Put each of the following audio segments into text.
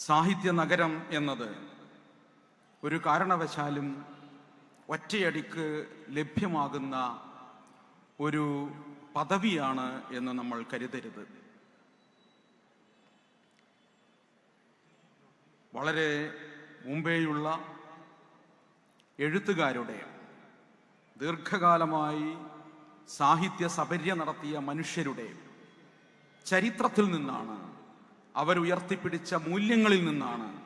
സാഹിത്യ നഗരം എന്നത് ഒരു കാരണവശാലും ഒറ്റയടിക്ക് ലഭ്യമാകുന്ന ഒരു പദവിയാണ് എന്ന് നമ്മൾ കരുതരുത്. വളരെ മുമ്പേയുള്ള എഴുത്തുകാരുടെ ദീർഘകാലമായി സാഹിത്യ സപര്യ നടത്തിയ മനുഷ്യരുടെ ചരിത്രത്തിൽ നിന്നാണ് അവരുയർത്തിപ്പിടിച്ച മൂല്യങ്ങളിൽ നിന്നാണ്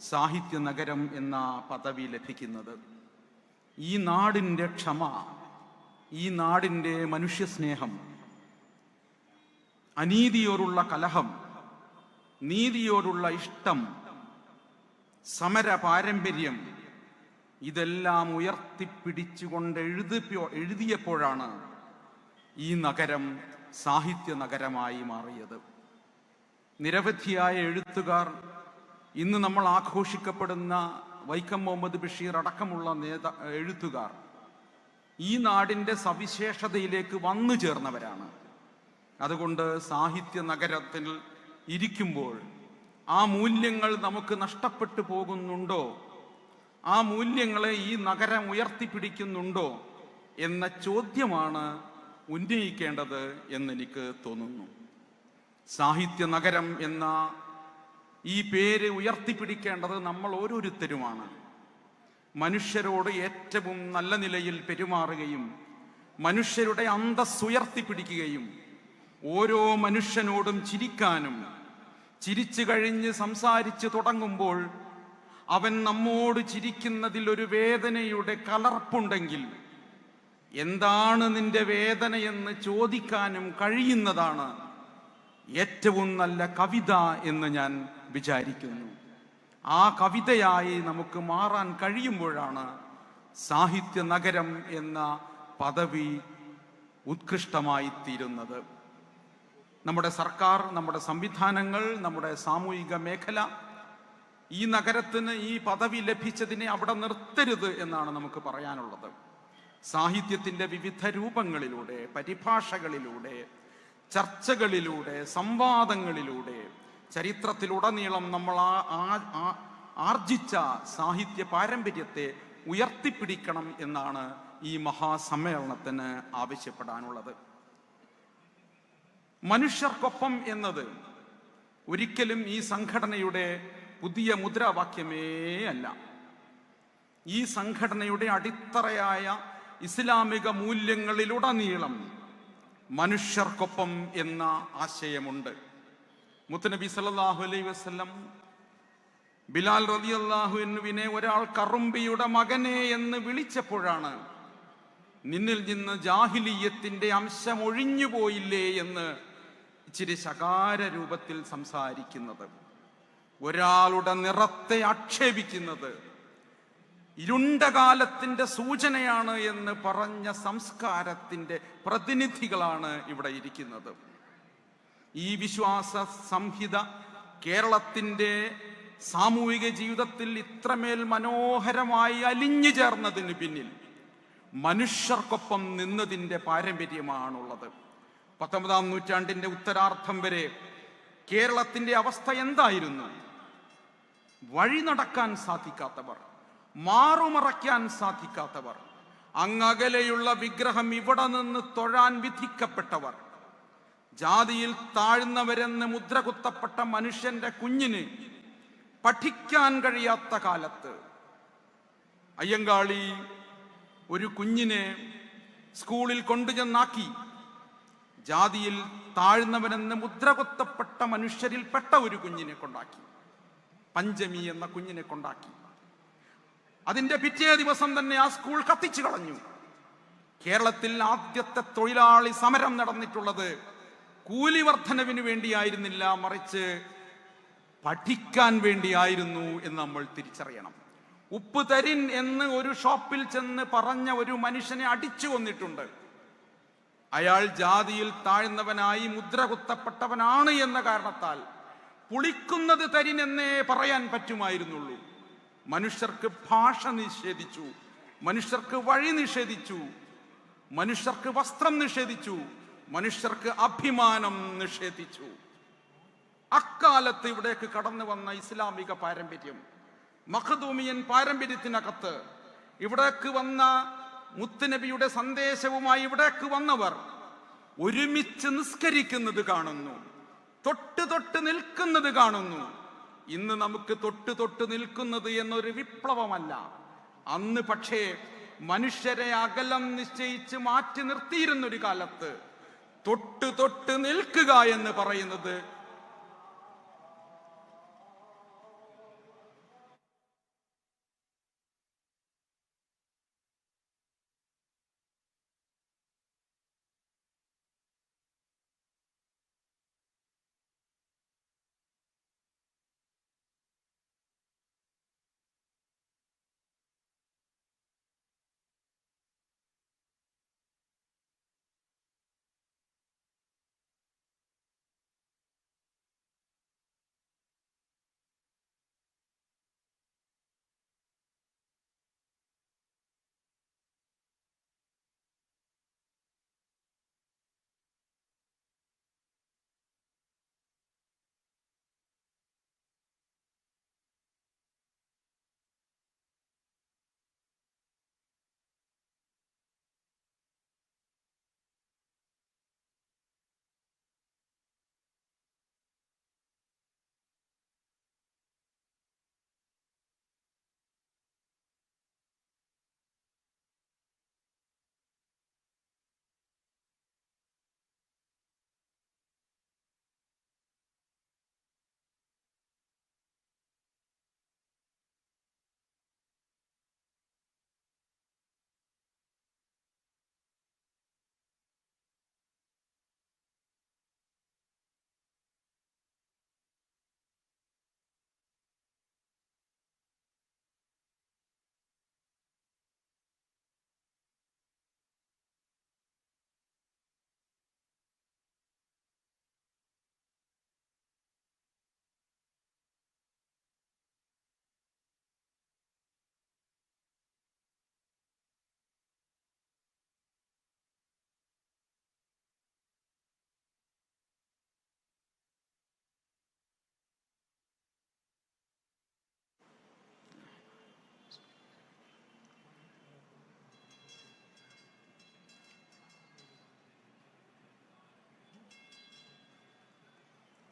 സാഹിത്യ നഗരം എന്ന പദവി ലഭിക്കുന്നത്. ഈ നാടിന്റെ ക്ഷമ ഈ നാടിന്റെ മനുഷ്യസ്നേഹം അനീതിയോടുള്ള കലഹം നീതിയോടുള്ള ഇഷ്ടം സമര പാരമ്പര്യം ഇതെല്ലാം ഉയർത്തിപ്പിടിച്ചുകൊണ്ട് എഴുതിപ്പോ എഴുതിയപ്പോഴാണ് ഈ നഗരം സാഹിത്യ നഗരമായി മാറിയത്. നിരവധിയായ എഴുത്തുകാർ ഇന്ന് നമ്മൾ ആഘോഷിക്കപ്പെടുന്ന വൈക്കം മുഹമ്മദ് ബഷീർ അടക്കമുള്ള നേതാ എഴുത്തുകാർ ഈ നാടിന്റെ സവിശേഷതയിലേക്ക് വന്നു ചേർന്നവരാണ്. അതുകൊണ്ട് സാഹിത്യ നഗരത്തിൽ ഇരിക്കുമ്പോൾ ആ മൂല്യങ്ങൾ നമുക്ക് നഷ്ടപ്പെട്ടു പോകുന്നുണ്ടോ? ആ മൂല്യങ്ങളെ ഈ നഗരം ഉയർത്തിപ്പിടിക്കുന്നുണ്ടോ? എന്ന ചോദ്യമാണ് ഉന്നയിക്കേണ്ടത് എന്നെനിക്ക് തോന്നുന്നു. സാഹിത്യ നഗരം എന്ന ഈ പേര് ഉയർത്തിപ്പിടിക്കേണ്ടത് നമ്മൾ ഓരോരുത്തരുമാണ്. മനുഷ്യരോട് ഏറ്റവും നല്ല നിലയിൽ പെരുമാറുകയും മനുഷ്യരുടെ അന്തസ് ഉയർത്തിപ്പിടിക്കുകയും ഓരോ മനുഷ്യനോടും ചിരിക്കാനും ചിരിച്ചു കഴിഞ്ഞ് സംസാരിച്ചു തുടങ്ങുമ്പോൾ അവൻ നമ്മോട് ചിരിക്കുന്നതിൽ ഒരു വേദനയുടെ കലർപ്പുണ്ടെങ്കിൽ എന്താണ് നിന്റെ വേദനയെന്ന് ചോദിക്കാനും കഴിയുന്നതാണ്. ഏറ്റവും നല്ല കവിത എന്ന് ഞാൻ വിചാരിക്കുന്നു. ആ കവിതയായി നമുക്ക് മാറാൻ കഴിയുമ്പോഴാണ് സാഹിത്യ നഗരം എന്ന പദവി ഉത്കൃഷ്ടമായി തീരുന്നത് നമ്മുടെ സർക്കാർ നമ്മുടെ സംവിധാനങ്ങൾ നമ്മുടെ സാമൂഹിക മേഖല ഈ നഗരത്തിന് ഈ പദവി ലഭിച്ചതിനെ അവിടെ നിർത്തരുത് എന്നാണ് നമുക്ക് പറയാനുള്ളത്. സാഹിത്യത്തിന്റെ വിവിധ രൂപങ്ങളിലൂടെ പരിഭാഷകളിലൂടെ ചർച്ചകളിലൂടെ സംവാദങ്ങളിലൂടെ ചരിത്രത്തിലുടനീളം നമ്മൾ ആ- ആർജിച്ച സാഹിത്യ പാരമ്പര്യത്തെ ഉയർത്തിപ്പിടിക്കണം എന്നാണ് ഈ മഹാസമ്മേളനത്തിന് ആവശ്യപ്പെടാനുള്ളത്. മനുഷ്യർക്കൊപ്പം എന്നത് ഒരിക്കലും ഈ സംഘടനയുടെ പുതിയ മുദ്രാവാക്യമേ അല്ല. ഈ സംഘടനയുടെ അടിത്തറയായ ഇസ്ലാമിക മൂല്യങ്ങളിലുടനീളം മനുഷ്യർക്കൊപ്പം എന്ന ആശയമുണ്ട്. മുത്തനബി സല്ലല്ലാഹു അലൈ വസ്ലം ബിലാൽ റളിയല്ലാഹു എന്നുവിനെ ഒരാൾ കറുമ്പിയുടെ മകനെ എന്ന് വിളിച്ചപ്പോഴാണ് നിന്നിൽ നിന്ന് ജാഹിലീയത്തിന്റെ അംശം ഒഴിഞ്ഞു പോയില്ലേ എന്ന് ഇച്ചിരി ശകാര രൂപത്തിൽ സംസാരിക്കുന്നത് ഒരാളുടെ നിറത്തെ ആക്ഷേപിക്കുന്നത് ഇരുണ്ട കാലത്തിന്റെ സൂചനയാണ് എന്ന് പറഞ്ഞ സംസ്കാരത്തിന്റെ പ്രതിനിധികളാണ് ഇവിടെ ഇരിക്കുന്നത്. ഈ വിശ്വാസ സംഹിത കേരളത്തിന്റെ സാമൂഹിക ജീവിതത്തിൽ ഇത്രമേൽ മനോഹരമായി അലിഞ്ഞു ചേർന്നതിന് പിന്നിൽ മനുഷ്യർക്കൊപ്പം നിന്നതിന്റെ പാരമ്പര്യമാണുള്ളത്. പത്തൊമ്പതാം നൂറ്റാണ്ടിന്റെ ഉത്തരാർത്ഥം വരെ കേരളത്തിന്റെ അവസ്ഥ എന്തായിരുന്നു? വഴി നടക്കാൻ സാധിക്കാത്തവർ. മാറുമറയ്ക്കാൻ സാധിക്കാത്തവർ. അങ്ങകലെയുള്ള വിഗ്രഹം ഇവിടെ നിന്ന് തൊഴാൻ വിധിക്കപ്പെട്ടവർ. ജാതിയിൽ താഴ്ന്നവരെന്ന് മുദ്ര കുത്തപ്പെട്ട മനുഷ്യന്റെ കുഞ്ഞിന് പഠിക്കാൻ കഴിയാത്ത കാലത്ത് അയ്യങ്കാളി ഒരു കുഞ്ഞിനെ സ്കൂളിൽ കൊണ്ടുചെന്നാക്കി. ജാതിയിൽ താഴ്ന്നവനെന്ന് മുദ്ര കുത്തപ്പെട്ട മനുഷ്യരിൽപ്പെട്ട ഒരു കുഞ്ഞിനെ കൊണ്ടാക്കി. പഞ്ചമി എന്ന കുഞ്ഞിനെ കൊണ്ടാക്കി. അതിന്റെ പിറ്റേ ദിവസം തന്നെ ആ സ്കൂൾ കത്തിച്ചു കളഞ്ഞു. കേരളത്തിൽ ആദ്യത്തെ തൊഴിലാളി സമരം നടന്നിട്ടുള്ളത് കൂലി വർധനവിന് വേണ്ടിയായിരുന്നില്ല മറിച്ച് പഠിക്കാൻ വേണ്ടിയായിരുന്നു എന്ന് നമ്മൾ തിരിച്ചറിയണം. ഉപ്പ് തരിൻ എന്ന് ഒരു ഷോപ്പിൽ ചെന്ന് പറഞ്ഞ ഒരു മനുഷ്യനെ അടിച്ചു കൊന്നിട്ടുണ്ട്. അയാൾ ജാതിയിൽ താഴ്ന്നവനായി മുദ്ര കുത്തപ്പെട്ടവനാണ് എന്ന കാരണത്താൽ പുളിക്കുന്നത് തരിനെന്നേ പറയാൻ പറ്റുമായിരുന്നുള്ളൂ. മനുഷ്യർക്ക് ഭാഷ നിഷേധിച്ചു മനുഷ്യർക്ക് വഴി നിഷേധിച്ചു മനുഷ്യർക്ക് വസ്ത്രം നിഷേധിച്ചു മനുഷ്യർക്ക് അഭിമാനം നിഷേധിച്ചു. അക്കാലത്ത് ഇവിടേക്ക് കടന്നു വന്ന ഇസ്ലാമിക പാരമ്പര്യം മഖദൂമിയൻ പാരമ്പര്യത്തിനകത്ത് ഇവിടേക്ക് വന്ന മുത്തുനബിയുടെ സന്ദേശവുമായി ഇവിടേക്ക് വന്നവർ ഒരുമിച്ച് നിസ്കരിക്കുന്നത് കാണുന്നു തൊട്ട് തൊട്ട് നിൽക്കുന്നത് കാണുന്നു. ഇന്ന് നമുക്ക് തൊട്ട് തൊട്ട് നിൽക്കുന്നത് എന്നൊരു വിപ്ലവമല്ല. അന്ന് പക്ഷേ മനുഷ്യരെ അകലം നിശ്ചയിച്ച് മാറ്റി നിർത്തിയിരുന്നൊരു കാലത്ത് തൊട്ട് തൊട്ട് നിൽക്കുക എന്ന് പറയുന്നത്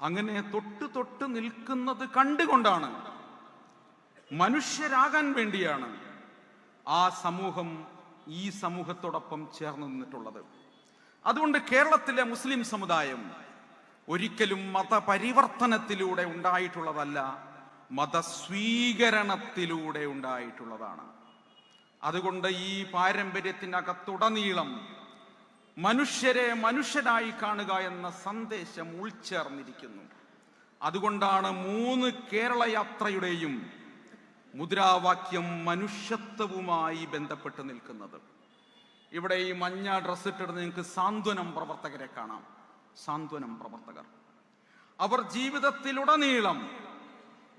അങ്ങനെ തൊട്ട് തൊട്ട് നിൽക്കുന്നത് കണ്ടുകൊണ്ടാണ്. മനുഷ്യരാകാൻ വേണ്ടിയാണ് ആ സമൂഹം ഈ സമൂഹത്തോടൊപ്പം ചേർന്ന് നിന്നിട്ടുള്ളത്. അതുകൊണ്ട് കേരളത്തിലെ മുസ്ലിം സമുദായം ഒരിക്കലും മതപരിവർത്തനത്തിലൂടെ ഉണ്ടായിട്ടുള്ളതല്ല മതസ്വീകരണത്തിലൂടെ ഉണ്ടായിട്ടുള്ളതാണ്. അതുകൊണ്ട് ഈ പാരമ്പര്യത്തിനകത്തുടനീളം മനുഷ്യരെ മനുഷ്യരായി കാണുക എന്ന സന്ദേശം ഉൾച്ചേർന്നിരിക്കുന്നു. അതുകൊണ്ടാണ് മൂന്ന് കേരള യാത്രയുടെയും മുദ്രാവാക്യം മനുഷ്യത്വവുമായി ബന്ധപ്പെട്ട് നിൽക്കുന്നത്. ഇവിടെ ഈ മഞ്ഞ ഡ്രസ് ഇട്ടിട്ട് നിങ്ങൾക്ക് സാന്ത്വനം പ്രവർത്തകരെ കാണാം. സാന്ത്വനം പ്രവർത്തകർ. അവർ ജീവിതത്തിലുടനീളം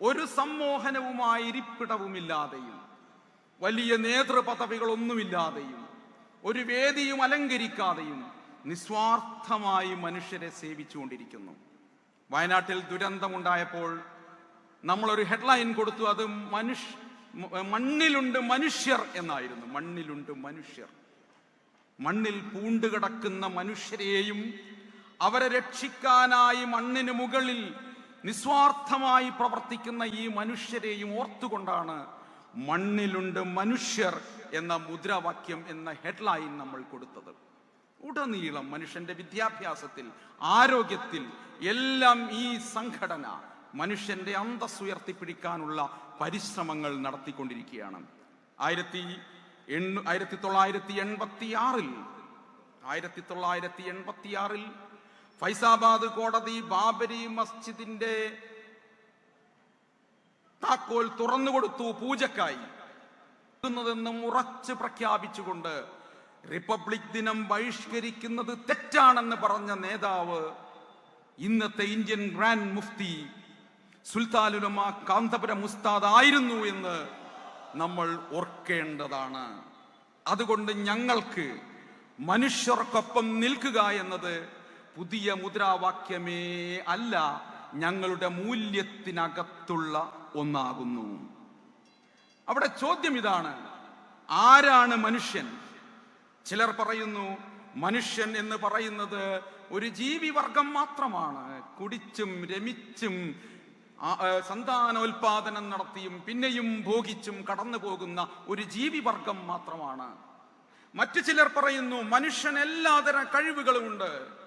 ഒരു സമ്മോഹനവുമായി ഇരിപ്പിടവുമില്ലാതെയും വലിയ നേതൃപദവികളൊന്നുമില്ലാതെയും ഒരു വേദിയും അലങ്കരിക്കാതെയും നിസ്വാർത്ഥമായി മനുഷ്യരെ സേവിച്ചുകൊണ്ടിരിക്കുന്നു. വയനാട്ടിൽ ദുരന്തമുണ്ടായപ്പോൾ നമ്മളൊരു ഹെഡ്ലൈൻ കൊടുത്തു അത് മനുഷ്യ മണ്ണിലുണ്ട് മനുഷ്യർ എന്നായിരുന്നു. മണ്ണിലുണ്ട് മനുഷ്യർ. മണ്ണിൽ പൂണ്ടുകിടക്കുന്ന മനുഷ്യരെയും അവരെ രക്ഷിക്കാനായി മണ്ണിന് മുകളിൽ നിസ്വാർത്ഥമായി പ്രവർത്തിക്കുന്ന ഈ മനുഷ്യരെയും ഓർത്തുകൊണ്ടാണ് മണ്ണിലുണ്ട് മനുഷ്യർ എന്ന മുദ്രാവാക്യം എന്ന ഹെഡ്ലൈൻ നമ്മൾ കൊടുത്തത്. ഉടനീളം മനുഷ്യന്റെ വിദ്യാഭ്യാസത്തിൽ ആരോഗ്യത്തിൽ എല്ലാം ഈ സംഘടന മനുഷ്യന്റെ അന്തസ് ഉയർത്തിപ്പിടിക്കാനുള്ള പരിശ്രമങ്ങൾ നടത്തിക്കൊണ്ടിരിക്കുകയാണ്. ആയിരത്തി എണ്ണു ആയിരത്തി തൊള്ളായിരത്തി എൺപത്തി ആറിൽ ആയിരത്തി തൊള്ളായിരത്തി എൺപത്തി ആറിൽ ഫൈസാബാദ് കോടതി ബാബരി മസ്ജിദിന്റെ താക്കോൽ തുറന്നുകൊടുത്തു പൂജക്കായി. എന്നും ഉറച്ച് പ്രഖ്യാപിച്ചുകൊണ്ട് റിപ്പബ്ലിക് ദിനം ബഹിഷ്കരിക്കുന്നത് തെറ്റാണെന്ന് പറഞ്ഞ നേതാവ് ഇന്നത്തെ ഇന്ത്യൻ ഗ്രാൻഡ് മുഫ്തി സുൽത്താലുലമ കാന്തപുരം മുസ്താദ് ആയിരുന്നു എന്ന് നമ്മൾ ഓർക്കേണ്ടതാണ്. അതുകൊണ്ട് ഞങ്ങൾക്ക് മനുഷ്യർക്കൊപ്പം നിൽക്കുക എന്നത് പുതിയ മുദ്രാവാക്യമേ അല്ല ഞങ്ങളുടെ മൂല്യത്തിനകത്തുള്ള ഒന്നാകുന്നു. അവിടെ ചോദ്യം ഇതാണ്. ആരാണ് മനുഷ്യൻ? ചിലർ പറയുന്നു മനുഷ്യൻ എന്ന് പറയുന്നത് ഒരു ജീവിവർഗം മാത്രമാണ്. കുടിച്ചും രമിച്ചും സന്താനോൽപാദനം നടത്തിയും പിന്നെയും ഭോഗിച്ചും കടന്നു പോകുന്ന ഒരു ജീവിവർഗം മാത്രമാണ്. മറ്റു ചിലർ പറയുന്നു മനുഷ്യൻ എല്ലാതരം കഴിവുകളുമുണ്ട്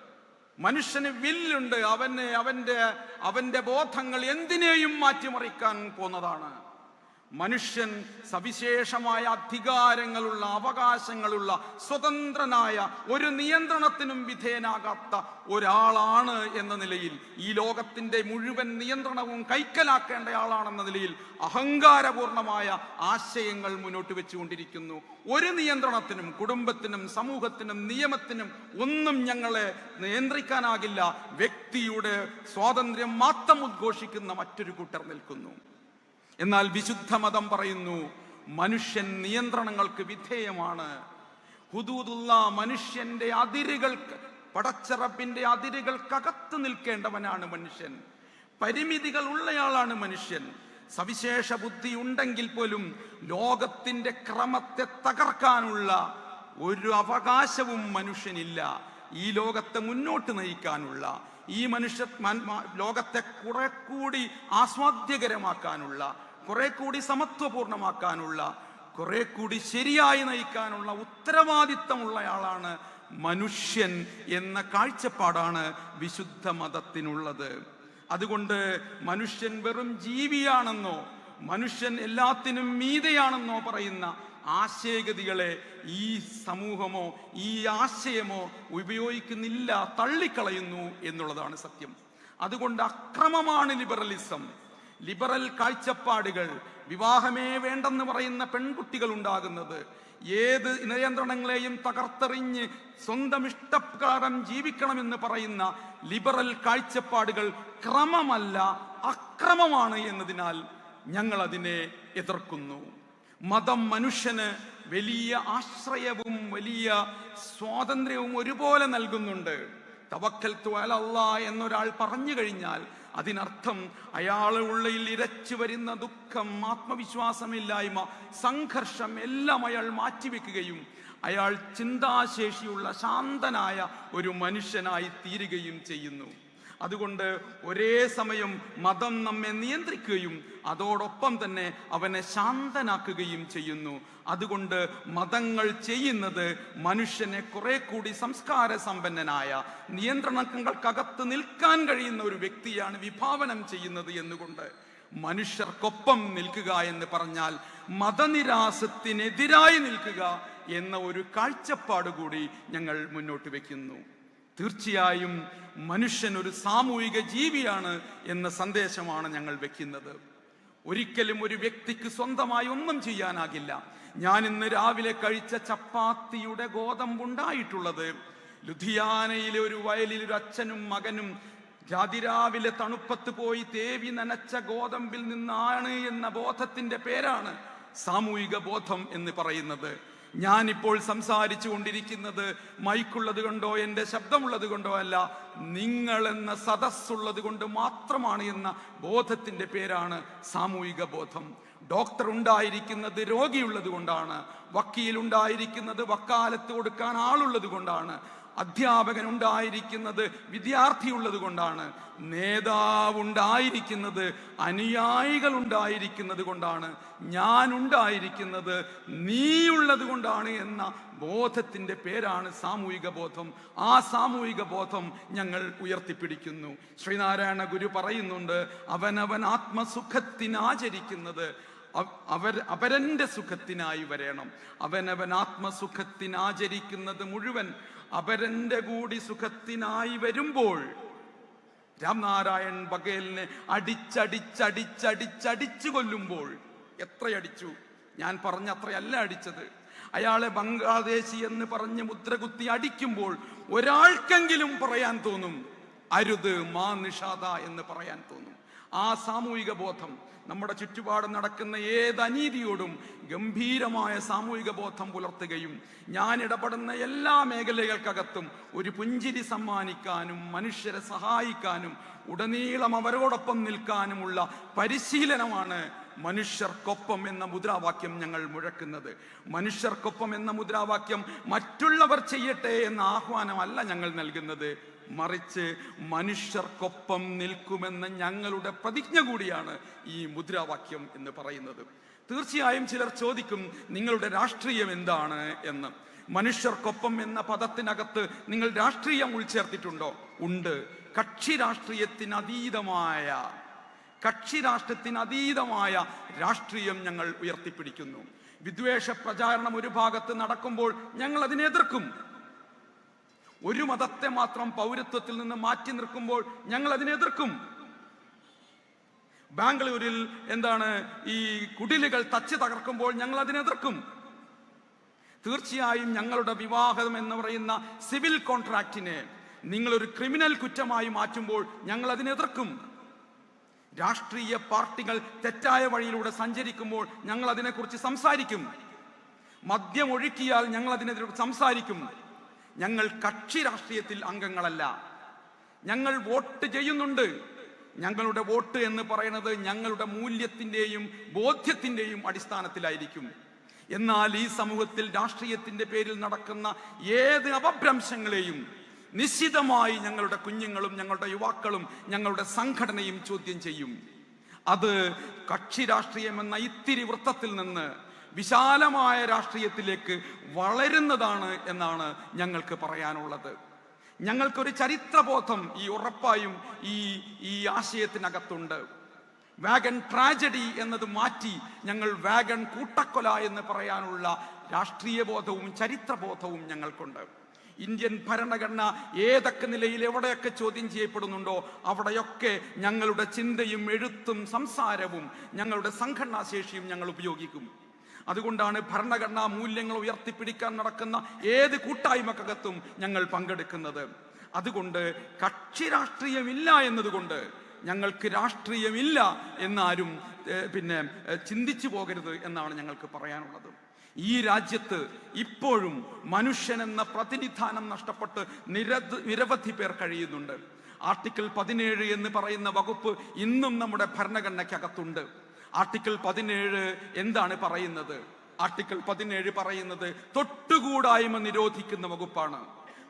മനുഷ്യന് വില്ലുണ്ട്. അവന് അവന്റെ അവന്റെ ബോധങ്ങൾ എന്തിനേയും മാറ്റിമറിക്കാൻ പോന്നതാണ് മനുഷ്യൻ സവിശേഷമായ അധികാരങ്ങളുള്ള അവകാശങ്ങളുള്ള സ്വതന്ത്രനായ ഒരു നിയന്ത്രണത്തിനും വിധേയനാകാത്ത ഒരാളാണ് എന്ന നിലയിൽ ഈ ലോകത്തിന്റെ മുഴുവൻ നിയന്ത്രണവും കൈക്കലാക്കേണ്ടയാളാണെന്ന നിലയിൽ അഹങ്കാരപൂർണമായ ആശയങ്ങൾ മുന്നോട്ട് വെച്ചുകൊണ്ടിരിക്കുന്നു. ഒരു നിയന്ത്രണത്തിനും കുടുംബത്തിനും സമൂഹത്തിനും നിയമത്തിനും ഒന്നും ഞങ്ങളെ നിയന്ത്രിക്കാനാകില്ല. വ്യക്തിയുടെ സ്വാതന്ത്ര്യം മാത്രം ഉദ്ഘോഷിക്കുന്ന മറ്റൊരു കൂട്ടർ നിൽക്കുന്നു. എന്നാൽ വിശുദ്ധ മതം പറയുന്നു മനുഷ്യൻ നിയന്ത്രണങ്ങൾക്ക് വിധേയമാണ്. ഹുദൂദുള്ള മനുഷ്യന്റെ അതിരുകൾക്ക് പടച്ചറപ്പിന്റെ അതിരുകൾക്കകത്ത് നിൽക്കേണ്ടവനാണ് മനുഷ്യൻ. പരിമിതികൾ ഉള്ളയാളാണ് മനുഷ്യൻ. സവിശേഷ ബുദ്ധി ഉണ്ടെങ്കിൽ പോലും ലോകത്തിന്റെ ക്രമത്തെ തകർക്കാനുള്ള ഒരു അവകാശവും മനുഷ്യനില്ല. ഈ ലോകത്തെ മുന്നോട്ട് നയിക്കാനുള്ള ഈ മനുഷ്യ ലോകത്തെ കുറെ കൂടി ആസ്വാദ്യകരമാക്കാനുള്ള കുറെ കൂടി സമത്വപൂർണമാക്കാനുള്ള കുറെ കൂടി ശരിയായി നയിക്കാനുള്ള ഉത്തരവാദിത്തമുള്ളയാളാണ് മനുഷ്യൻ എന്ന കാഴ്ചപ്പാടാണ് വിശുദ്ധ മതത്തിനുള്ളത്. അതുകൊണ്ട് മനുഷ്യൻ വെറും ജീവിയാണെന്നോ മനുഷ്യൻ എല്ലാത്തിനും മീതയാണെന്നോ പറയുന്ന ആശയഗതികളെ ഈ സമൂഹമോ ഈ ആശയമോ ഉപയോഗിക്കുന്നില്ല തള്ളിക്കളയുന്നു എന്നുള്ളതാണ് സത്യം. അതുകൊണ്ട് അക്രമമാണ് ലിബറലിസം. ലിബറൽ കാഴ്ചപ്പാടുകൾ വിവാഹമേ വേണ്ടെന്ന് പറയുന്ന പെൺകുട്ടികൾ ഉണ്ടാകുന്നത്. ഏത് നിയന്ത്രണങ്ങളെയും തകർത്തെറിഞ്ഞ് സ്വന്തം ഇഷ്ടപ്രകാരം ജീവിക്കണമെന്ന് പറയുന്ന ലിബറൽ കാഴ്ചപ്പാടുകൾ ക്രമമല്ല അക്രമമാണ് എന്നതിനാൽ ഞങ്ങൾ അതിനെ എതിർക്കുന്നു. മതം മനുഷ്യന് വലിയ ആശ്രയവും വലിയ സ്വാതന്ത്ര്യവും ഒരുപോലെ നൽകുന്നുണ്ട്. തവക്കൽ തുവലല്ല എന്നൊരാൾ പറഞ്ഞു കഴിഞ്ഞാൽ അതിനർത്ഥം അയാൾ ഉള്ളിൽ ഇരച്ചു വരുന്ന ദുഃഖം ആത്മവിശ്വാസമില്ലായ്മ സംഘർഷം എല്ലാം അയാൾ മാറ്റിവെക്കുകയും അയാൾ ചിന്താശേഷിയുള്ള ശാന്തനായ ഒരു മനുഷ്യനായി തീരുകയും ചെയ്യുന്നു. അതുകൊണ്ട് ഒരേ സമയം മതം നമ്മെ നിയന്ത്രിക്കുകയും അതോടൊപ്പം തന്നെ അവനെ ശാന്തനാക്കുകയും ചെയ്യുന്നു. അതുകൊണ്ട് മതങ്ങൾ ചെയ്യുന്നത് മനുഷ്യനെ കുറെ കൂടി സംസ്കാര സമ്പന്നനായ നിയന്ത്രണങ്ങൾക്കകത്ത് നിൽക്കാൻ കഴിയുന്ന ഒരു വ്യക്തിയാണ് വിഭാവനം ചെയ്യുന്നത് എന്നുകൊണ്ട് മനുഷ്യർക്കൊപ്പം നിൽക്കുക എന്ന് പറഞ്ഞാൽ മതനിരാസത്തിനെതിരായി നിൽക്കുക എന്ന ഒരു കാഴ്ചപ്പാട് കൂടി ഞങ്ങൾ മുന്നോട്ട് വെക്കുന്നു. തീർച്ചയായും മനുഷ്യൻ ഒരു സാമൂഹിക ജീവിയാണ് എന്ന സന്ദേശമാണ് ഞങ്ങൾ വെക്കുന്നത്. ഒരിക്കലും ഒരു വ്യക്തിക്ക് സ്വന്തമായി ഒന്നും ചെയ്യാനാകില്ല. ഞാൻ ഇന്ന് രാവിലെ കഴിച്ച ചപ്പാത്തിയുടെ ഗോതമ്പുണ്ടായിട്ടുള്ളത്. ലുധിയാനയിലെ ഒരു വയലിൽ ഒരു അച്ഛനും മകനും രാതിരാവിലെ തണുപ്പത്ത് പോയി തേവി നനച്ച ഗോതമ്പിൽ നിന്നാണ് എന്ന ബോധത്തിന്റെ പേരാണ് സാമൂഹിക ബോധം എന്ന് പറയുന്നത്. ഞാനിപ്പോൾ സംസാരിച്ചു കൊണ്ടിരിക്കുന്നത് മൈക്കുള്ളത് കൊണ്ടോ എന്റെ ശബ്ദമുള്ളത് കൊണ്ടോ അല്ല. നിങ്ങൾ എന്ന സദസ്സുള്ളത് കൊണ്ട് മാത്രമാണ് എന്ന ബോധത്തിന്റെ പേരാണ് സാമൂഹിക ബോധം. ഡോക്ടർ ഉണ്ടായിരിക്കുന്നത് രോഗിയുള്ളത് കൊണ്ടാണ്. വക്കീലുണ്ടായിരിക്കുന്നത് വക്കാലത്ത് കൊടുക്കാൻ ആളുള്ളത് കൊണ്ടാണ്. അധ്യാപകൻ ഉണ്ടായിരിക്കുന്നത് വിദ്യാർത്ഥിയുള്ളത് കൊണ്ടാണ് നേതാവ് ഉണ്ടായിരിക്കുന്നത് അനുയായികൾ ഉണ്ടായിരിക്കുന്നത് കൊണ്ടാണ് ഞാൻ ഉണ്ടായിരിക്കുന്നത് നീയുള്ളത് കൊണ്ടാണ് എന്ന ബോധത്തിന്റെ പേരാണ് സാമൂഹിക ബോധം. ആ സാമൂഹിക ബോധം ഞങ്ങൾ ഉയർത്തിപ്പിടിക്കുന്നു. ശ്രീനാരായണ ഗുരു പറയുന്നുണ്ട് അവനവൻ ആത്മസുഖത്തിനാചരിക്കുന്നത് അവ- അവർ അവരന്റെ സുഖത്തിനായി വരേണം. അവനവൻ ആത്മസുഖത്തിനാചരിക്കുന്നത് മുഴുവൻ അപരന്റെ കൂടി സുഖത്തിനായി വരുമ്പോൾ രാംനാരായൺ ബഗേലിനെ അടിച്ചടിച്ചടിച്ചടിച്ചടിച്ചു കൊല്ലുമ്പോൾ എത്രയടിച്ചു? ഞാൻ പറഞ്ഞ അത്രയല്ല അടിച്ചത്. അയാളെ ബംഗ്ലാദേശി എന്ന് പറഞ്ഞ് മുദ്രകുത്തി അടിക്കുമ്പോൾ ഒരാൾക്കെങ്കിലും പറയാൻ തോന്നും അരുത് മാ നിഷാദ എന്ന് പറയാൻ തോന്നും. ആ സാമൂഹിക ബോധം നമ്മുടെ ചുറ്റുപാട് നടക്കുന്ന ഏത് അനീതിയോടും ഗംഭീരമായ സാമൂഹിക ബോധം പുലർത്തുകയും ഞാൻ ഇടപെടുന്ന എല്ലാ മേഖലകൾക്കകത്തും ഒരു പുഞ്ചിരി സമ്മാനിക്കാനും മനുഷ്യരെ സഹായിക്കാനും ഉടനീളം അവരോടൊപ്പം നിൽക്കാനുമുള്ള പരിശീലനമാണ് മനുഷ്യർക്കൊപ്പം എന്ന മുദ്രാവാക്യം ഞങ്ങൾ മുഴക്കുന്നത്. മനുഷ്യർക്കൊപ്പം എന്ന മുദ്രാവാക്യം മറ്റുള്ളവർ ചെയ്യട്ടെ എന്ന ആഹ്വാനമല്ല ഞങ്ങൾ നൽകുന്നത്. മറിച്ച് മനുഷ്യർക്കൊപ്പം നിൽക്കുമെന്ന ഞങ്ങളുടെ പ്രതിജ്ഞ കൂടിയാണ് ഈ മുദ്രാവാക്യം എന്ന് പറയുന്നത്. തീർച്ചയായും ചിലർ ചോദിക്കും നിങ്ങളുടെ രാഷ്ട്രീയം എന്താണ്? എന്ന്. മനുഷ്യർക്കൊപ്പം എന്ന പദത്തിനകത്ത് നിങ്ങൾ രാഷ്ട്രീയം ഉൾച്ചേർത്തിട്ടുണ്ടോ? ഉണ്ട്. കക്ഷി രാഷ്ട്രീയത്തിന് അതീതമായ കക്ഷി രാഷ്ട്രത്തിന് അതീതമായ രാഷ്ട്രീയം ഞങ്ങൾ ഉയർത്തിപ്പിടിക്കുന്നു. വിദ്വേഷ പ്രചാരണം ഒരു ഭാഗത്ത് നടക്കുമ്പോൾ ഞങ്ങൾ അതിനെ എതിർക്കും. ഒരു മതത്തെ മാത്രം പൗരത്വത്തിൽ നിന്ന് മാറ്റി നിൽക്കുമ്പോൾ ഞങ്ങൾ അതിനെ എതിർക്കും. ബാംഗ്ലൂരിൽ എന്താണ് ഈ കുടിലുകൾ തച്ച് തകർക്കുമ്പോൾ ഞങ്ങൾ അതിനെ എതിർക്കും. തീർച്ചയായും ഞങ്ങളുടെ വിവാഹം എന്ന് പറയുന്ന സിവിൽ കോൺട്രാക്റ്റിനെ നിങ്ങളൊരു ക്രിമിനൽ കുറ്റമായി മാറ്റുമ്പോൾ ഞങ്ങൾ അതിനെ എതിർക്കും. രാഷ്ട്രീയ പാർട്ടികൾ തെറ്റായ വഴിയിലൂടെ സഞ്ചരിക്കുമ്പോൾ ഞങ്ങൾ അതിനെക്കുറിച്ച് സംസാരിക്കും. മദ്യം ഒഴുക്കിയാൽ ഞങ്ങൾ അതിനെതിരെ സംസാരിക്കും. ഞങ്ങൾ കക്ഷി രാഷ്ട്രീയത്തിൽ അംഗങ്ങളല്ല. ഞങ്ങൾ വോട്ട് ചെയ്യുന്നുണ്ട്. ഞങ്ങളുടെ വോട്ട് എന്ന് പറയുന്നത് ഞങ്ങളുടെ മൂല്യത്തിന്റെയും ബോധ്യത്തിന്റെയും അടിസ്ഥാനത്തിലായിരിക്കും. എന്നാൽ ഈ സമൂഹത്തിൽ രാഷ്ട്രീയത്തിന്റെ പേരിൽ നടക്കുന്ന ഏത് അപഭ്രംശങ്ങളെയും നിശ്ചിതമായി ഞങ്ങളുടെ കുഞ്ഞുങ്ങളും ഞങ്ങളുടെ യുവാക്കളും ഞങ്ങളുടെ സംഘടനയും ചോദ്യം ചെയ്യും. അത് കക്ഷി രാഷ്ട്രീയം എന്ന ഇത്തിരി വൃത്തത്തിൽ നിന്ന് വിശാലമായ രാഷ്ട്രീയത്തിലേക്ക് വളരുന്നതാണ് എന്നാണ് ഞങ്ങൾക്ക് പറയാനുള്ളത്. ഞങ്ങൾക്കൊരു ചരിത്രബോധം ഈ ഉറപ്പായും ഈ ഈ ആശയത്തിനകത്തുണ്ട്. വാഗൺ ട്രാജഡി എന്നത് മാറ്റി ഞങ്ങൾ വാഗൺ കൂട്ടക്കൊല എന്ന് പറയാനുള്ള രാഷ്ട്രീയ ബോധവും ചരിത്രബോധവും ഞങ്ങൾക്കുണ്ട്. ഇന്ത്യൻ ഭരണഘടന ഏതൊക്കെ നിലയിൽ എവിടെയൊക്കെ ചോദ്യം ചെയ്യപ്പെടുന്നുണ്ടോ അവിടെയൊക്കെ ഞങ്ങളുടെ ചിന്തയും എഴുത്തും സംസാരവും ഞങ്ങളുടെ സംഘടനാശേഷിയും ഞങ്ങൾ ഉപയോഗിക്കും. അതുകൊണ്ടാണ് ഭരണഘടനാ മൂല്യങ്ങൾ ഉയർത്തിപ്പിടിക്കാൻ നടക്കുന്ന ഏത് കൂട്ടായ്മക്കകത്തും ഞങ്ങൾ പങ്കെടുക്കുന്നത്. അതുകൊണ്ട് കക്ഷി രാഷ്ട്രീയമില്ല എന്നതുകൊണ്ട് ഞങ്ങൾക്ക് രാഷ്ട്രീയമില്ല എന്നാരും പിന്നെ ചിന്തിച്ചു പോകരുത് എന്നാണ് ഞങ്ങൾക്ക് പറയാനുള്ളത്. ഈ രാജ്യത്ത് ഇപ്പോഴും മനുഷ്യൻ എന്ന പ്രതിനിധാനം നഷ്ടപ്പെട്ട് നിരത് നിരവധി പേർ കഴിയുന്നുണ്ട്. ആർട്ടിക്കിൾ പതിനേഴ് എന്ന് പറയുന്ന വകുപ്പ് ഇന്നും നമ്മുടെ ഭരണഘടനയ്ക്കകത്തുണ്ട്. ആർട്ടിക്കിൾ പതിനേഴ് എന്താണ് പറയുന്നത്? ആർട്ടിക്കിൾ പതിനേഴ് പറയുന്നത് തൊട്ടുകൂടായ്മ നിരോധിക്കുന്ന വകുപ്പാണ്.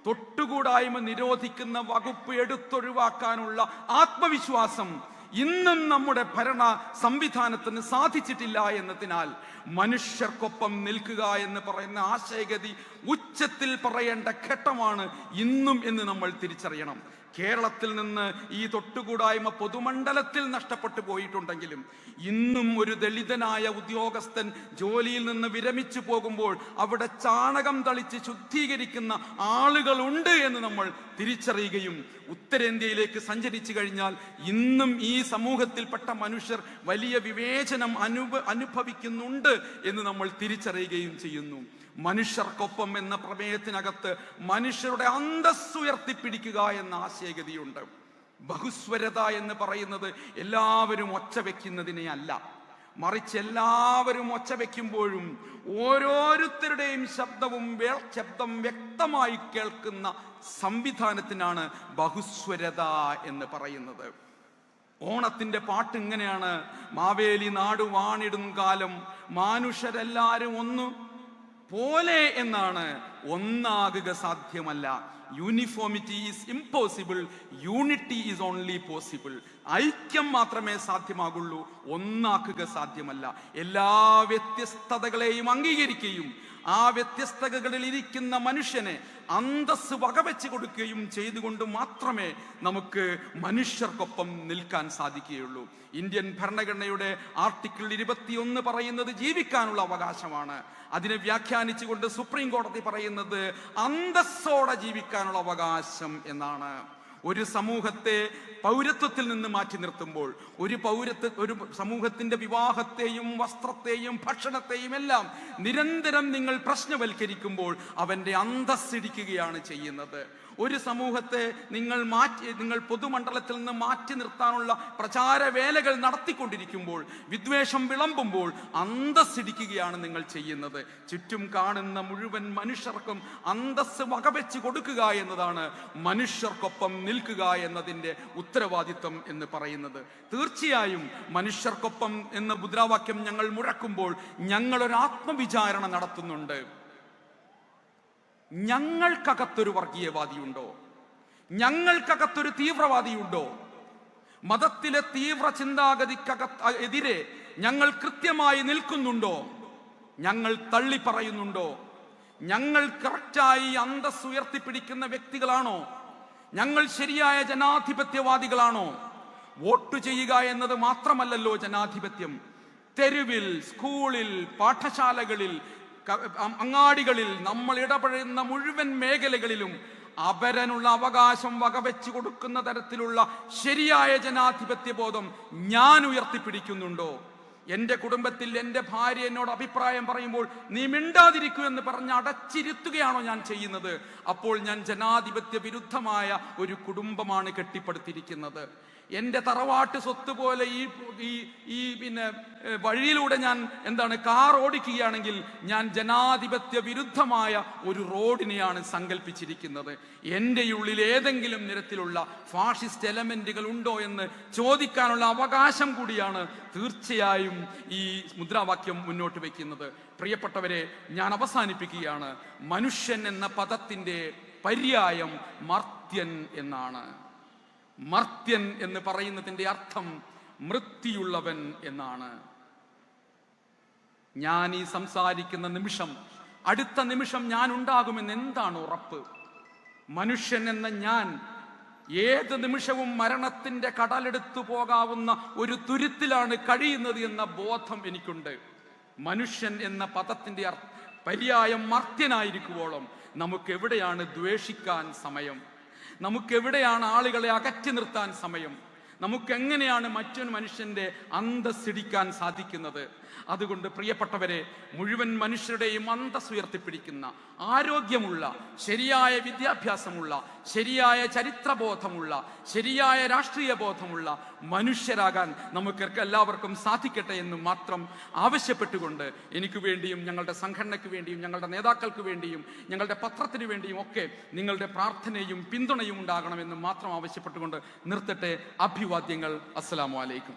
തൊട്ടുകൂടായ്മ നിരോധിക്കുന്ന വകുപ്പ് എടുത്തൊഴിവാക്കാനുള്ള ആത്മവിശ്വാസം ഇന്നും നമ്മുടെ ഭരണ സംവിധാനത്തിന് സാധിച്ചിട്ടില്ല എന്നതിനാൽ മനുഷ്യർക്കൊപ്പം നിൽക്കുക എന്ന് പറയുന്ന ആശയഗതി ഉച്ചത്തിൽ പറയേണ്ട ഘട്ടമാണ് ഇന്നും എന്ന് നമ്മൾ തിരിച്ചറിയണം. കേരളത്തിൽ നിന്ന് ഈ തൊട്ടുകൂടായ്മ പൊതുമണ്ഡലത്തിൽ നഷ്ടപ്പെട്ടു പോയിട്ടുണ്ടെങ്കിലും ഇന്നും ഒരു ദളിതനായ ഉദ്യോഗസ്ഥൻ ജോലിയിൽ നിന്ന് വിരമിച്ചു പോകുമ്പോൾ അവിടെ ചാണകം തളിച്ച് ശുദ്ധീകരിക്കുന്ന ആളുകളുണ്ട് എന്ന് നമ്മൾ തിരിച്ചറിയുകയും ഉത്തരേന്ത്യയിലേക്ക് സഞ്ചരിച്ചു കഴിഞ്ഞാൽ ഇന്നും ഈ സമൂഹത്തിൽപ്പെട്ട മനുഷ്യർ വലിയ വിവേചനം അനുഭ അനുഭവിക്കുന്നുണ്ട് എന്ന് നമ്മൾ തിരിച്ചറിയുകയും ചെയ്യുന്നു. മനുഷ്യർക്കൊപ്പം എന്ന പ്രമേയത്തിനകത്ത് മനുഷ്യരുടെ അന്തസ് ഉയർത്തിപ്പിടിക്കുക എന്ന ആശയഗതിയുണ്ട്. ബഹുസ്വരത എന്ന് പറയുന്നത് എല്ലാവരും ഒച്ച വെക്കുന്നതിനെ അല്ല മറിച്ച് എല്ലാവരും ഒച്ച വയ്ക്കുമ്പോഴും ഓരോരുത്തരുടെയും ശബ്ദവും ശബ്ദം വ്യക്തമായി കേൾക്കുന്ന സംവിധാനത്തിനാണ് ബഹുസ്വരത എന്ന് പറയുന്നത്. ഓണത്തിന്റെ പാട്ട് ഇങ്ങനെയാണ്. മാവേലി നാടു വാണിടും കാലം മാനുഷരെല്ലാരും ഒന്ന് പോലെ എന്നാണ്. ഒന്നാകുക സാധ്യമല്ല. Uniformity is impossible unity is only possible ഐക്യം മാത്രമേ സാധ്യമാകുള്ളൂ. ഒന്നാക്കുക സാധ്യമല്ല. എല്ലാ വ്യത്യസ്തതകളെയും അംഗീകരിക്കുകയും ആ വ്യത്യസ്തതകളിൽ ഇരിക്കുന്ന മനുഷ്യനെ അന്തസ് വകവെച്ച് കൊടുക്കുകയും ചെയ്തുകൊണ്ട് മാത്രമേ നമുക്ക് മനുഷ്യർക്കൊപ്പം നിൽക്കാൻ സാധിക്കുകയുള്ളൂ. ഇന്ത്യൻ ഭരണഘടനയുടെ ആർട്ടിക്കിൾ ഇരുപത്തിയൊന്ന് പറയുന്നത് ജീവിക്കാനുള്ള അവകാശമാണ്. അതിനെ വ്യാഖ്യാനിച്ചുകൊണ്ട് സുപ്രീം കോടതി പറയുന്നത് അന്തസ്സോടെ ജീവിക്കാനുള്ള അവകാശം എന്നാണ്. ഒരു സമൂഹത്തെ പൗരത്വത്തിൽ നിന്ന് മാറ്റി നിർത്തുമ്പോൾ ഒരു പൗരത്വ ഒരു സമൂഹത്തിന്റെ വിവാഹത്തെയും വസ്ത്രത്തെയും ഭക്ഷണത്തെയും എല്ലാം നിരന്തരം നിങ്ങൾ പ്രശ്നവൽക്കരിക്കുമ്പോൾ അവന്റെ അന്തസ്സിടിക്കുകയാണ് ചെയ്യുന്നത്. ഒരു സമൂഹത്തെ നിങ്ങൾ മാറ്റി നിങ്ങൾ പൊതുമണ്ഡലത്തിൽ നിന്ന് മാറ്റി നിർത്താനുള്ള പ്രചാര വേലകൾ നടത്തിക്കൊണ്ടിരിക്കുമ്പോൾ വിദ്വേഷം വിളമ്പുമ്പോൾ അന്തസ്സിടിക്കുകയാണ് നിങ്ങൾ ചെയ്യുന്നത്. ചുറ്റും കാണുന്ന മുഴുവൻ മനുഷ്യർക്കും അന്തസ് വകവെച്ച് കൊടുക്കുക എന്നതാണ് മനുഷ്യർക്കൊപ്പം നിൽക്കുക എന്നതിന്റെ ഉത്തരവാദിത്വം എന്ന് പറയുന്നത്. തീർച്ചയായും മനുഷ്യർക്കൊപ്പം എന്ന മുദ്രാവാക്യം ഞങ്ങൾ മുഴക്കുമ്പോൾ ഞങ്ങളൊരു ആത്മവിചാരണ നടത്തുന്നുണ്ട്. ഞങ്ങൾക്കകത്തൊരു വർഗീയവാദിയുണ്ടോ? ഞങ്ങൾക്കകത്തൊരു തീവ്രവാദിയുണ്ടോ? മതത്തിലെ തീവ്ര ചിന്താഗതിക്കകത്ത് എതിരെ ഞങ്ങൾ കൃത്യമായി നിൽക്കുന്നുണ്ടോ? ഞങ്ങൾ തള്ളി പറയുന്നുണ്ടോ ഞങ്ങൾ കറക്റ്റായി അന്തസ് ഉയർത്തിപ്പിടിക്കുന്ന വ്യക്തികളാണോ? ഞങ്ങൾ ശരിയായ ജനാധിപത്യവാദികളാണോ? വോട്ട് ചെയ്യുക എന്നത് മാത്രമല്ലല്ലോ ജനാധിപത്യം. തെരുവിൽ സ്കൂളിൽ പാഠശാലകളിൽ അങ്ങാടികളിൽ നമ്മൾ ഇടപഴുന്ന മുഴുവൻ മേഖലകളിലും അപരനുള്ള അവകാശം വകവെച്ചു കൊടുക്കുന്ന തരത്തിലുള്ള ശരിയായ ജനാധിപത്യ ബോധം ഞാൻ ഉയർത്തിപ്പിടിക്കുന്നുണ്ടോ? എന്റെ കുടുംബത്തിൽ എന്റെ ഭാര്യ എന്നോട് അഭിപ്രായം പറയുമ്പോൾ നീ മിണ്ടാതിരിക്കൂ എന്ന് പറഞ്ഞ് അടച്ചിരുത്തുകയാണോ ഞാൻ ചെയ്യുന്നത്? അപ്പോൾ ഞാൻ ജനാധിപത്യ വിരുദ്ധമായ ഒരു കുടുംബമാണ് കെട്ടിപ്പടുത്തിരിക്കുന്നത്. എന്റെ തറവാട്ട് സ്വത്ത് പോലെ ഈ ഈ ഈ പിന്നെ വഴിയിലൂടെ ഞാൻ എന്താണ് കാർ ഓടിക്കുകയാണെങ്കിൽ ഞാൻ ജനാധിപത്യ വിരുദ്ധമായ ഒരു റോഡിനെയാണ് സങ്കല്പിച്ചിരിക്കുന്നത് എന്റെ ഉള്ളിൽ ഏതെങ്കിലും നിരത്തിലുള്ള ഫാഷിസ്റ്റ് എലമെന്റുകൾ ഉണ്ടോ എന്ന് ചോദിക്കാനുള്ള അവകാശം കൂടിയാണ് തീർച്ചയായും ഈ മുദ്രാവാക്യം മുന്നോട്ട് വയ്ക്കുന്നത് പ്രിയപ്പെട്ടവരെ ഞാൻ അവസാനിപ്പിക്കുകയാണ്. മനുഷ്യൻ എന്ന പദത്തിന്റെ പര്യായം മർത്യൻ എന്നാണ്. മർത്യൻ എന്ന് പറയുന്നതിന്റെ അർത്ഥം മൃത്യുള്ളവൻ എന്നാണ്. ഞാൻ ഈ സംസാരിക്കുന്ന നിമിഷം അടുത്ത നിമിഷം ഞാൻ ഉണ്ടാകുമെന്ന് എന്താണ് ഉറപ്പ്? മനുഷ്യൻ എന്ന ഞാൻ ഏത് നിമിഷവും മരണത്തിന്റെ കടലെടുത്തു പോകാവുന്ന ഒരു തുരുത്തിലാണ് കഴിയുന്നത് എന്ന ബോധം എനിക്കുണ്ട്. മനുഷ്യൻ എന്ന പദത്തിന്റെ പര്യായം മർത്യനായിരിക്കുവോളം നമുക്ക് എവിടെയാണ് ദ്വേഷിക്കാൻ സമയം? നമുക്ക് എവിടെയാണ് ആളുകളെ അകറ്റി നിർത്താൻ സമയം? നമുക്ക് എങ്ങനെയാണ് മറ്റൊരു മനുഷ്യന്റെ അന്തസ്സിടിക്കാൻ സാധിക്കുന്നത്? അതുകൊണ്ട് പ്രിയപ്പെട്ടവരെ മുഴുവൻ മനുഷ്യരുടെയും അന്തസ് ഉയർത്തിപ്പിടിക്കുന്ന ആരോഗ്യമുള്ള ശരിയായ വിദ്യാഭ്യാസമുള്ള ശരിയായ ചരിത്രബോധമുള്ള ശരിയായ രാഷ്ട്രീയ ബോധമുള്ള മനുഷ്യരാകാൻ നമുക്ക് എല്ലാവർക്കും സാധിക്കട്ടെ എന്ന് മാത്രം ആവശ്യപ്പെട്ടുകൊണ്ട് എനിക്ക് വേണ്ടിയും ഞങ്ങളുടെ സംഘടനയ്ക്ക് വേണ്ടിയും ഞങ്ങളുടെ നേതാക്കൾക്ക് വേണ്ടിയും ഞങ്ങളുടെ പത്രത്തിന് വേണ്ടിയും ഒക്കെ നിങ്ങളുടെ പ്രാർത്ഥനയും പിന്തുണയും ഉണ്ടാകണമെന്ന് മാത്രം ആവശ്യപ്പെട്ടുകൊണ്ട് നിർത്തട്ടെ. അഭിവാദ്യങ്ങൾ അസ്സലാമു അലൈക്കും.